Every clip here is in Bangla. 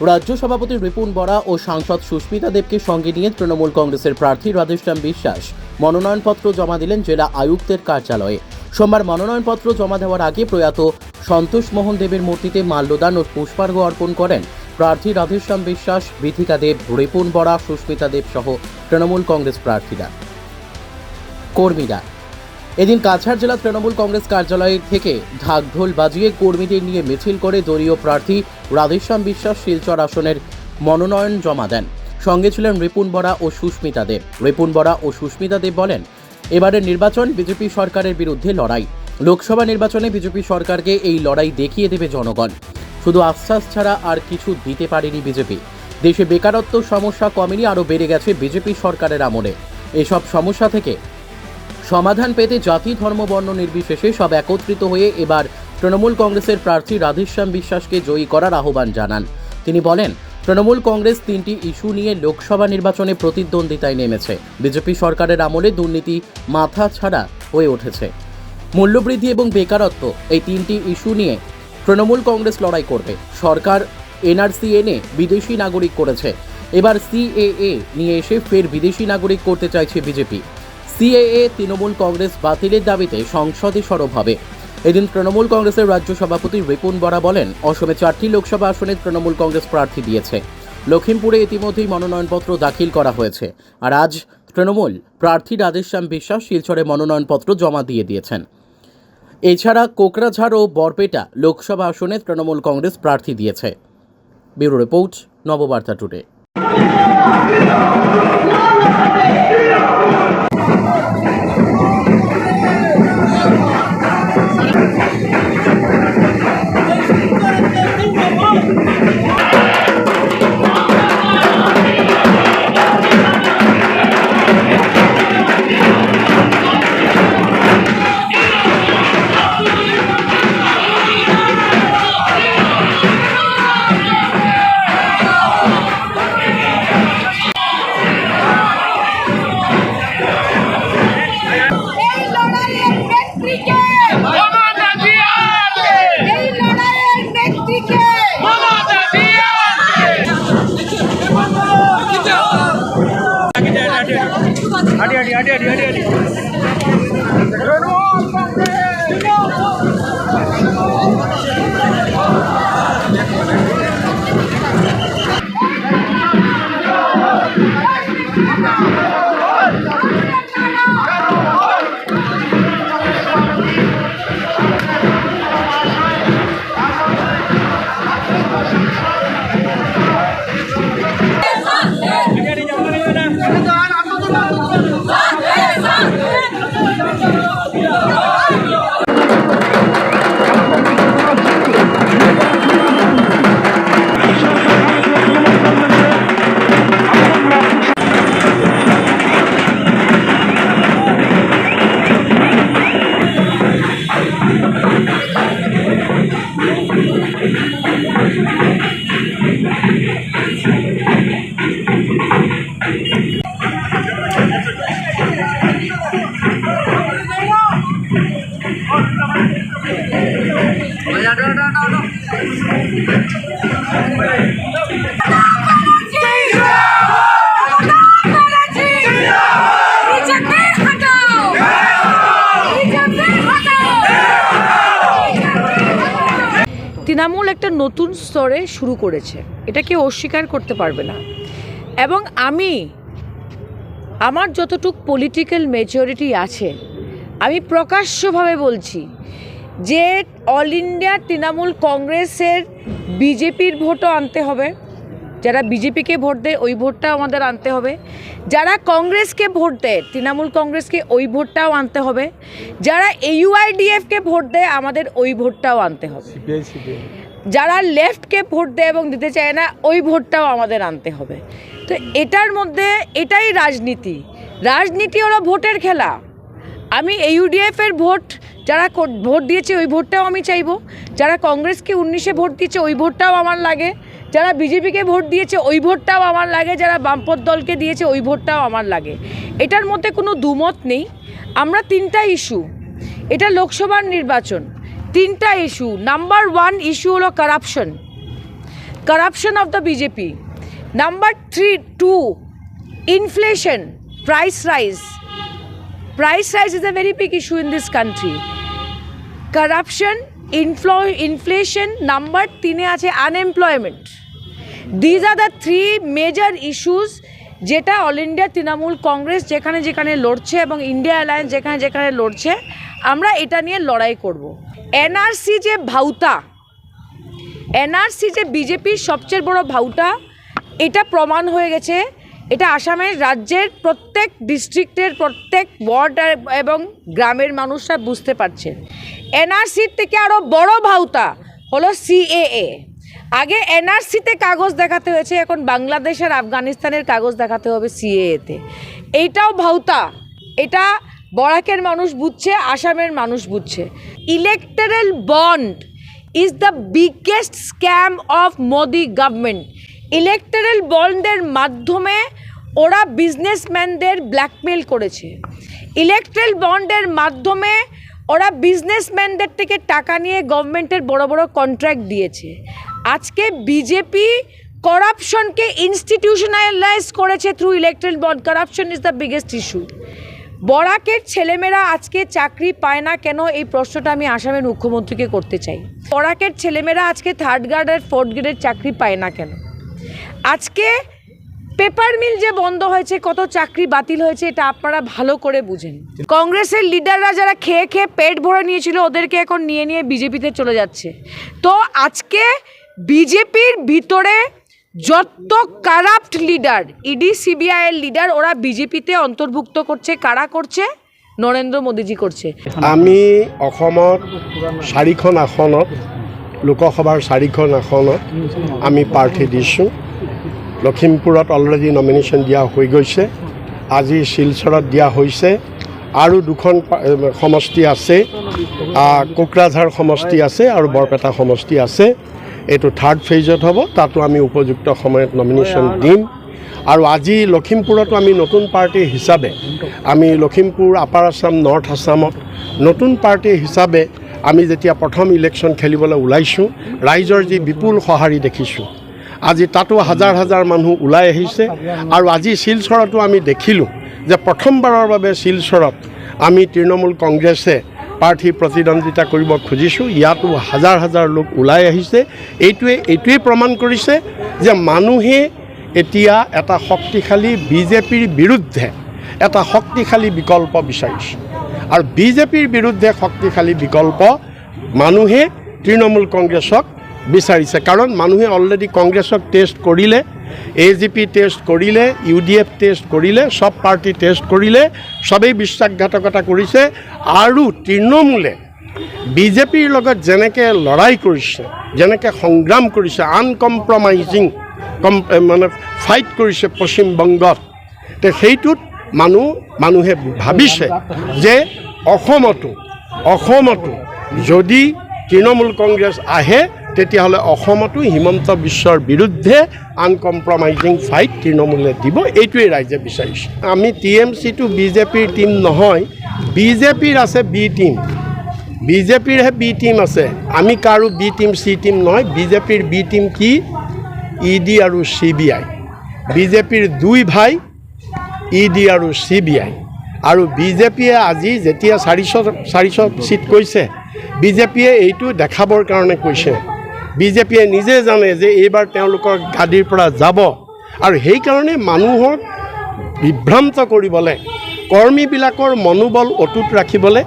রাজ্য সভাপতি রিপুন বরা ও সাংসদ সুস্মিতা দেবকে সঙ্গে নিয়ে তৃণমূল কংগ্রেসের প্রার্থী রাধেশ্যাম বিশ্বাস মনোনয়নপত্র জমা দিলেন জেলা আয়ুক্তের কার্যালয়ে। সোমবার মনোনয়নপত্র জমা দেওয়ার আগে প্রয়াত সন্তোষ মোহন দেবের মূর্তিতে মাল্যদান ও পুষ্পার্ঘ অর্পণ করেন প্রার্থী রাধেশ্যাম বিশ্বাস বিথিকা দেব, রিপুন বরা, সুস্মিতা দেব সহ তৃণমূল কংগ্রেস প্রার্থীরা। কর্মীরা এদিন কাছাড় জেলা তৃণমূল কংগ্রেস কার্যালয় থেকে ঢাকঢোল বাজিয়ে কর্মীদের নিয়ে মিছিল করে দলীয় প্রার্থী রাধেশ্যাম বিশ্বাস শিলচর আসনের মনোনয়ন জমা দেন। সঙ্গে ছিলেন রিপুন বরা ও সুস্মিতা দেব রিপুন বরা ও সুস্মিতা দেব বলেন, এবারের নির্বাচন বিজেপি সরকারের বিরুদ্ধে লড়াই। লোকসভা নির্বাচনে বিজেপি সরকারকে এই লড়াই দেখিয়ে দেবে জনগণ। শুধু আশ্বাস ছাড়া আর কিছু দিতে পারেনি বিজেপি। দেশে বেকারত্ব সমস্যা কমেনি, আরও বেড়ে গেছে বিজেপি সরকারের আমলে। এসব সমস্যা থেকে সমাধান পেতে জাতি, ধর্ম, বর্ণ নির্বিশেষে সব একত্রিত হয়ে এবার তৃণমূল কংগ্রেসের প্রার্থী রাধেশ্যাম বিশ্বাসকে জয়ী করার আহ্বান জানান। তিনি বলেন, তৃণমূল কংগ্রেস তিনটি ইস্যু নিয়ে লোকসভা নির্বাচনে প্রতিদ্বন্দ্বিতায় নেমেছে। বিজেপি সরকারের আমলে দুর্নীতি মাথা ছাড়া হয়ে উঠেছে। মূল্যবৃদ্ধি এবং বেকারত্ব এই তিনটি ইস্যু নিয়ে তৃণমূল কংগ্রেস লড়াই করবে। সরকার এনআরসি এনে বিদেশি নাগরিক করেছে। এবার সিএএ নিয়ে এসে ফের বিদেশি নাগরিক করতে চাইছে বিজেপি। সিএএ, তৃণমূল কংগ্রেস বাতিলের দাবিতে সংসদে সরব হবে। এদিন তৃণমূল কংগ্রেসের রাজ্য সভাপতি রিপুন বরা বলেন, অসমে চারটি লোকসভা আসনে তৃণমূল কংগ্রেস প্রার্থী দিয়েছে। লখিমপুরে ইতিমধ্যেই মনোনয়নপত্র দাখিল করা হয়েছে। আর আজ তৃণমূল প্রার্থী রাধেশ্যাম বিশ্বাস শিলচরে মনোনয়নপত্র জমা দিয়ে দিয়েছেন। এছাড়া কোকরাঝাড় ও বরপেটা লোকসভা আসনে তৃণমূল কংগ্রেস প্রার্থী দিয়েছে। Bureau report, Nababarta today. Thank you. Adi, adi, adi, adi, adi, adi. Trinamool একটা নতুন স্তরে শুরু করেছে। এটা কেউ অস্বীকার করতে পারবে না। এবং আমি, আমার যতটুক পলিটিক্যাল মেজরিটি আছে, আমি প্রকাশ্যভাবে বলছি যে অল ইন্ডিয়া তৃণমূল কংগ্রেসের বিজেপির ভোটও আনতে হবে। যারা বিজেপিকে ভোট দেয় ওই ভোটটাও আমাদের আনতে হবে। যারা কংগ্রেসকে ভোট দেয় তৃণমূল কংগ্রেসকে ওই ভোটটাও আনতে হবে। যারা এইউআইডিএফকে ভোট দেয় আমাদের ওই ভোটটাও আনতে হবে। যারা লেফটকে ভোট দেয় এবং দিতে চায় না ওই ভোটটাও আমাদের আনতে হবে। তো এটার মধ্যে এটাই রাজনীতি। রাজনীতি হলো ভোটের খেলা। আমি ইউডিএফ এর ভোট যারা ভোট দিয়েছে ওই ভোটটাও আমি চাইব। যারা কংগ্রেসকে উনিশে ভোট দিয়েছে ওই ভোটটাও আমার লাগে। যারা বিজেপিকে ভোট দিয়েছে, ওই ভোটটাও আমার লাগে। যারা বামপথ দলকে দিয়েছে, ওই ভোটটাও আমার লাগে। এটার মধ্যে কোনো দুমত নেই। আমরা তিনটা ইস্যু। এটা লোকসভার নির্বাচন। তিনটা ইস্যু। নাম্বার ওয়ান ইস্যু হলো corruption corruption of the BJP number three, two inflation price rise price rise is a very big issue in this country corruption ইনফ্ল inflation number তিনে আছে unemployment these are the three major issues যেটা অল ইন্ডিয়া তৃণমূল কংগ্রেস যেখানে যেখানে লড়ছে এবং ইন্ডিয়া অ্যালায়েন্স যেখানে যেখানে লড়ছে, আমরা এটা নিয়ে লড়াই করব। এনআরসি যে ভাউতা এনআরসি যে বিজেপির সবচেয়ে বড় ভাউটা, এটা প্রমাণ হয়ে গেছে। এটা আসামের রাজ্যের প্রত্যেক ডিস্ট্রিক্টের প্রত্যেক ওয়ার্ড এবং গ্রামের মানুষরা বুঝতে পারছে এনআরসির থেকে আরও বড় ভাউতা হলো সিএএ আগে এনআরসিতে কাগজ দেখাতে হয়েছে, এখন বাংলাদেশ আর আফগানিস্তানের কাগজ দেখাতে হবে সিএএতে। এইটাও ভাউতা এটা বরাকের মানুষ বুঝছে, আসামের মানুষ বুঝছে। Electoral bond is the biggest scam of Modi government. Electoral বন্ডের মাধ্যমে ওরা বিজনেসম্যানদের ব্ল্যাকমেল করেছে। ইলেকট্রাল বন্ডের মাধ্যমে ওরা বিজনেসম্যানদের থেকে টাকা নিয়ে গভর্নমেন্টের বড় বড় কন্ট্রাক্ট দিয়েছে। আজকে বিজেপি করাপশনকে ইনস্টিটিউশনালাইজ করেছে through electric bond corruption is the biggest issue বরাকের ছেলেমেয়েরা আজকে চাকরি পায় না কেন? এই প্রশ্নটা আমি আসামের মুখ্যমন্ত্রীকে করতে চাই। বরাকের ছেলেমেয়েরা আজকে থার্ড গ্রেড আর ফোর্থ গ্রেডের চাকরি পায় না কেন? আজকে পেপার মিল যে বন্ধ হয়েছে, কত চাকরি বাতিল হয়েছে, এটা আপনারা ভালো করে বুঝেন। কংগ্রেসের লিডাররা যারা খেয়ে খেয়ে পেট ভরে নিয়েছিল, ওদেরকে এখন নিয়ে নিয়ে বিজেপিতে চলে যাচ্ছে। তো আজকে বিজেপির ভিতরে যত কারাপ্ট লিডার ইডি সিবিআইয়ের লিডার ওরা বিজেপিতে অন্তর্ভুক্ত করছে। কারা করছে? নরেন্দ্র মোদীজি করছে। আমি অসমত চাৰিখন আসনত, লোকসভাৰ চাৰিখন আসনত আমি প্ৰাৰ্থী দিছোঁ। লখিমপুৰত অলৰেডি নমিনেশ্যন দিয়া হৈ গৈছে। আজি শিলচৰত দিয়া হৈছে। আৰু দুখন সমষ্টি আছে। কোকৰাঝাৰ সমষ্টি আছে আৰু বৰপেটা সমষ্টি আছে। এইটো থাৰ্ড ফেজত হ'ব তাতো আমি উপযুক্ত সময়ত নমিনেশ্যন দিম। আৰু আজি লখিমপুৰতো আমি নতুন পাৰ্টি হিচাপে আমি লখিমপুৰ আপাৰ আছাম নৰ্থ আছামত নতুন পাৰ্টি হিচাপে আমি যেতিয়া প্ৰথম ইলেকশ্যন খেলিবলৈ ওলাইছোঁ ৰাইজৰ যি বিপুল সঁহাৰি দেখিছোঁ আজি তাতো হাজাৰ হাজাৰ মানুহ ওলাই আহিছে। আৰু আজি শিলচৰতো আমি দেখিলোঁ যে প্ৰথমবাৰৰ বাবে শিলচৰত আমি তৃণমূল কংগ্ৰেছে প্ৰাৰ্থী প্ৰতিদ্বন্দ্বিতা কৰিব খুজিছোঁ, ইয়াতো হাজাৰ হাজাৰ লোক ওলাই আহিছে। এইটোৱে এইটোৱেই প্ৰমাণ কৰিছে যে মানুহে এতিয়া এটা শক্তিশালী বিজেপিৰ বিৰুদ্ধে এটা শক্তিশালী বিকল্প বিচাৰিছে। আৰু বিজেপিৰ বিৰুদ্ধে শক্তিশালী বিকল্প মানুহে তৃণমূল কংগ্ৰেছক বিচাৰিছে। কাৰণ মানুহে অলৰেডি কংগ্ৰেছক টেষ্ট কৰিলে এ জি পি টেষ্ট কৰিলে ইউ ডি এফ টেষ্ট কৰিলে চব পাৰ্টি টেষ্ট কৰিলে চবেই বিশ্বাসঘাতকতা কৰিছে। আৰু তৃণমূলে বিজেপিৰ লগত যেনেকৈ লৰাই কৰিছে, যেনেকৈ সংগ্ৰাম কৰিছে আনকম্প্ৰমাইজিং কম মানে ফাইট কৰিছে পশ্চিমবংগত তে সেইটোত মানুহ, মানুহে ভাবিছে যে অসমতো অসমতো যদি তৃণমূল কংগ্ৰেছ আহে তেতিয়াহ'লে অসমতো হিমন্ত বিশ্বৰ বিৰুদ্ধে আনকম্প্ৰমাইজিং ফাইট তৃণমূলে দিব, এইটোৱেই ৰাইজে বিচাৰিছে। আমি টি এম চিটো বিজেপিৰ টীম নহয়, বিজেপিৰ আছে বি টীম বিজেপিৰহে বি টীম আছে। আমি কাৰো বি টীম চি টীম নহয়, বিজেপিৰ বি টীম কি? ই ডি আৰু চি বি আই বিজেপিৰ দুই ভাই ই ডি আৰু চি বি আই আৰু বিজেপিয়ে আজি যেতিয়া চাৰিশ চাৰিশ চিট কৈছে, বিজেপিয়ে এইটো দেখাবৰ কাৰণে কৈছে। বিজেপিয়ে নিজে জানে যে এইবাৰ তেওঁলোকৰ গাদীৰ পৰা যাব। আৰু সেইকাৰণে মানুহক বিভ্ৰান্ত কৰিবলৈ, কৰ্মীবিলাকৰ মনোবল অটুট ৰাখিবলৈ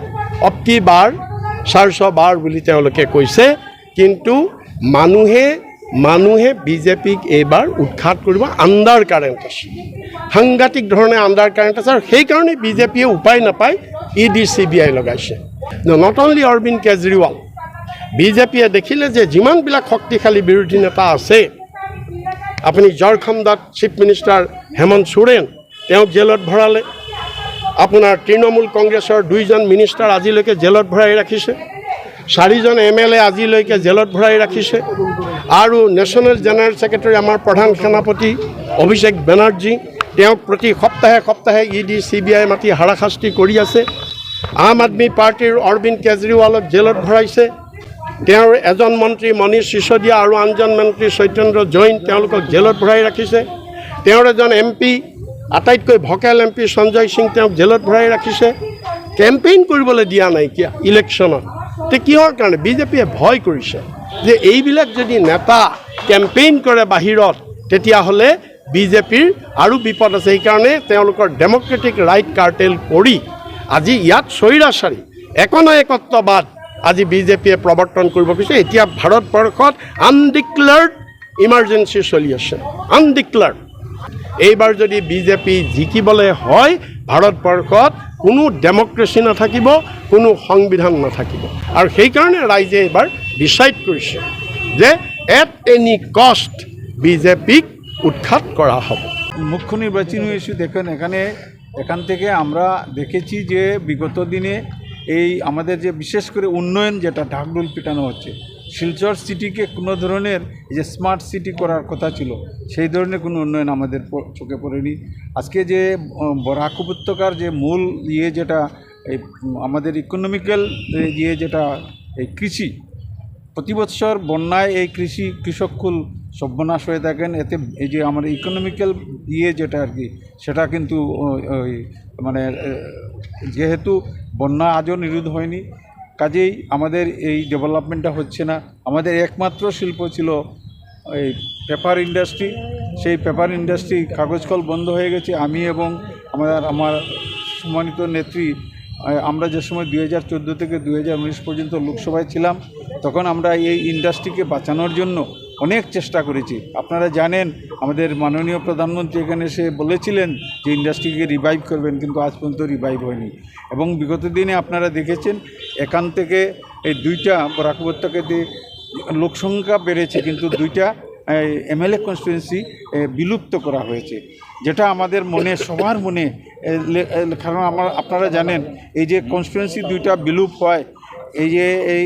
অতি বাৰ, চাৰিশ বাৰ বুলি তেওঁলোকে কৈছে। কিন্তু মানুহে মানুহে বিজেপিক এইবাৰ উৎখাত কৰিব আণ্ডাৰ কাৰেণ্ট আছে। সাংঘাতিক ধৰণে আণ্ডাৰ কাৰেণ্ট আছে আৰু সেইকাৰণে বিজেপিয়ে উপায় নাপায় E D C B I লগাইছে। নট অনলি অৰবিন্দ কেজৰিৱাল বিজেপিয়ে দেখিলে যে যিমানবিলাক শক্তিশালী বিৰোধী নেতা আছে, আপুনি ঝাৰখণ্ডত চিফ মিনিষ্টাৰ হেমন্ত সোৰেন তেওঁক জেলত ভৰালে। আপোনাৰ তৃণমূল কংগ্ৰেছৰ দুইজন মিনিষ্টাৰ আজিলৈকে জেলত ভৰাই ৰাখিছে। চাৰিজন এম এল এ আজিলৈকে জেলত ভৰাই ৰাখিছে। আৰু নেশ্যনেল জেনেৰেল ছেক্ৰেটাৰী আমাৰ প্ৰধান সেনাপতি অভিষেক বেনাৰ্জী, তেওঁক প্ৰতি সপ্তাহে সপ্তাহে E D C B I মাতি হাৰাশাস্তি কৰি আছে। আম আদমি পাৰ্টীৰ অৰবিন্দ কেজৰিৱালক জেলত ভৰাইছে। তেওঁৰ এজন মন্ত্ৰী মনীষ চিচোদিয়া আৰু আনজন মন্ত্ৰী চৈতেন্দ্ৰ জৈন তেওঁলোকক জেলত ভৰাই ৰাখিছে। তেওঁৰ এজন এম পি, আটাইতকৈ vocal M P Sanjay Singh তেওঁক জেলত ভৰাই ৰাখিছে। কেম্পেইন কৰিবলৈ দিয়া নাইকিয়া ইলেকশ্যনত। তে কিহৰ কাৰণে? বিজেপিয়ে ভয় কৰিছে যে এইবিলাক যদি নেতা কেম্পেইন কৰে বাহিৰত, তেতিয়াহ'লে বিজেপিৰ আৰু বিপদ আছে। সেইকাৰণে তেওঁলোকৰ ডেম'ক্ৰেটিক ৰাইট কাৰ্টেল কৰি আজি ইয়াত স্বৈৰাচাৰী, একনায়কত্ববাদ আজি বিজেপিয়ে প্ৰৱৰ্তন কৰিব খুজিছে এতিয়া ভাৰতবৰ্ষত আনডিক্লেয়াৰ্ড ইমাৰ্জেঞ্চি চলি আছে। আনডিক্লেয়াৰ্ড এইবাৰ যদি বিজেপি জিকিবলৈ হয় ভাৰতবৰ্ষত কোনো ডেমক্ৰেচি নাথাকিব, কোনো সংবিধান নাথাকিব। আৰু সেইকাৰণে ৰাইজে এইবাৰ ডিচাইড কৰিছে যে এট এনি কষ্ট বিজেপিক উৎখাত করা হবে। মুখ্য নির্বাচনী ইস্যু দেখেন, এখানে এখান থেকে আমরা দেখেছি যে বিগত দিনে এই আমাদের যে বিশেষ করে উন্নয়ন যেটা ঢাকডোল পিটানো হচ্ছে, শিলচর সিটিকে কোনো ধরনের যে স্মার্ট সিটি করার কথা ছিল, সেই ধরনের কোনো উন্নয়ন আমাদের চোখে পড়েনি। আজকে যে বরাক উপত্যকার যে মূল ইয়ে যেটা, এই আমাদের ইকোনমিক্যাল ইয়ে যেটা, এই কৃষি প্রতি বছর বন্যায় এই কৃষি কৃষককুল সর্বনাশ হয়ে থাকেন। এতে এই যে আমার ইকোনমিক্যাল ইয়ে যেটা আর কি, সেটা কিন্তু ওই মানে যেহেতু বন্যা আজও নিরোধ হয়নি, কাজেই আমাদের এই ডেভেলপমেন্টটা হচ্ছে না। আমাদের একমাত্র শিল্প ছিল এই পেপার ইন্ডাস্ট্রি। সেই পেপার ইন্ডাস্ট্রি কাগজ কল বন্ধ হয়ে গেছে। আমি এবং আমার আমার সম্মানিত নেত্রী আমরা যে সময় দুই হাজার চোদ্দ থেকে দুই হাজার উনিশ পর্যন্ত লোকসভায় ছিলাম, তখন আমরা এই ইন্ডাস্ট্রিকে বাঁচানোর জন্য অনেক চেষ্টা করেছি। আপনারা জানেন, আমাদের মাননীয় প্রধানমন্ত্রী এখানে এসে বলেছিলেন যে ইন্ডাস্ট্রিকে রিভাইভ করবেন, কিন্তু আজ পর্যন্ত রিভাইভ হয়নি। এবং বিগত দিনে আপনারা দেখেছেন, এখান থেকে এই দুইটা বরাক উপত্যকাতে লোকসংখ্যা বেড়েছে, কিন্তু দুইটা এমএলএ কনস্টিটুয়েন্সি বিলুপ্ত করা হয়েছে। যেটা আমাদের মনে, সবার মনে কারণ আমার, আপনারা জানেন, এই যে কনস্টিটুয়েন্সি দুইটা বিলুপ হয়, এই যে এই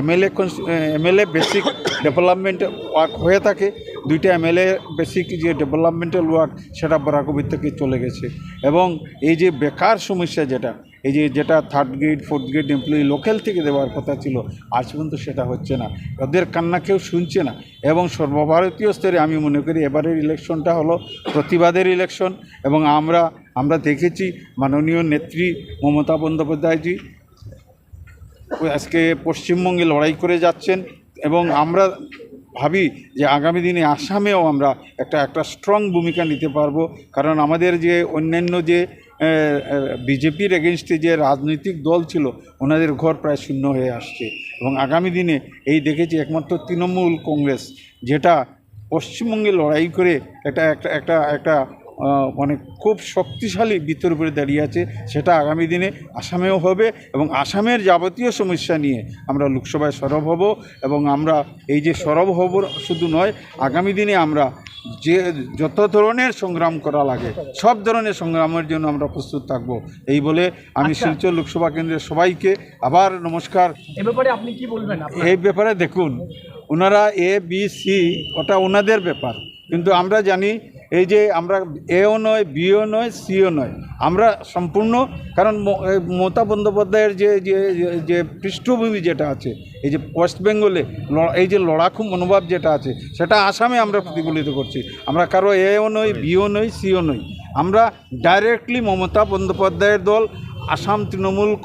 MLA MLA basic development work হয়ে থাকে, দুইটা এমএলএ বেসিক যে ডেভেলপমেন্টাল ওয়ার্ক সেটা বরাকবির থেকে চলে গেছে। এবং এই যে বেকার সমস্যা যেটা এই যে যেটা third grade fourth grade employee local থেকে দেওয়ার কথা ছিল, আজ পর্যন্ত সেটা হচ্ছে না। ওদের কান্না কেউ শুনছে না। এবং সর্বভারতীয় স্তরে আমি মনে করি এবারের ইলেকশনটা হলো প্রতিবাদের ইলেকশন এবং আমরা আমরা দেখেছি মাননীয় নেত্রী মমতা বন্দ্যোপাধ্যায়জি আজকে পশ্চিমবঙ্গে লড়াই করে যাচ্ছেন। এবং আমরা ভাবি যে আগামী দিনে আসামেও আমরা একটা একটা স্ট্রং ভূমিকা নিতে পারব। কারণ আমাদের যে অন্যান্য যে বিজেপির এগেনস্টে যে রাজনৈতিক দল ছিল, ওনাদের ঘর প্রায় শূন্য হয়ে আসছে। এবং আগামী দিনে এই দেখেছি একমাত্র তৃণমূল কংগ্রেস, যেটা পশ্চিমবঙ্গে লড়াই করে একটা একটা একটা একটা মানে খুব শক্তিশালী বৃত্তের উপরে দাঁড়িয়ে আছে, সেটা আগামী দিনে আসামেও হবে এবং আসামের যাবতীয় সমস্যা নিয়ে আমরা লোকসভায় সরব হব এবং আমরা এই যে সরব হব শুধু নয়, আগামী দিনে আমরা যে যত ধরনের সংগ্রাম করা লাগে সব ধরনের সংগ্রামের জন্য আমরা প্রস্তুত থাকব। এই বলে আমি শিলচর লোকসভা কেন্দ্রের সবাইকে আবার নমস্কার। এ ব্যাপারে আপনি কি বলবেন? এই ব্যাপারে দেখুন ওনারা এ বি সি ওটা ওনাদের ব্যাপার। কিন্তু আমরা জানি এই যে আমরা এও নয়, বিও নয়, সিও নয়, আমরা সম্পূর্ণ, কারণ মমতা বন্দ্যোপাধ্যায়ের যে যে পৃষ্ঠভূমি যেটা আছে, এই যে ওয়েস্ট বেঙ্গলে এই যে লড়াকু মনোভাব যেটা আছে, সেটা আসামে আমরা প্রতিফলিত করছি। আমরা কারও এও নই বিও নই সিও নই আমরা ডাইরেক্টলি মমতা বন্দ্যোপাধ্যায়ের দল, আসাম তৃণমূল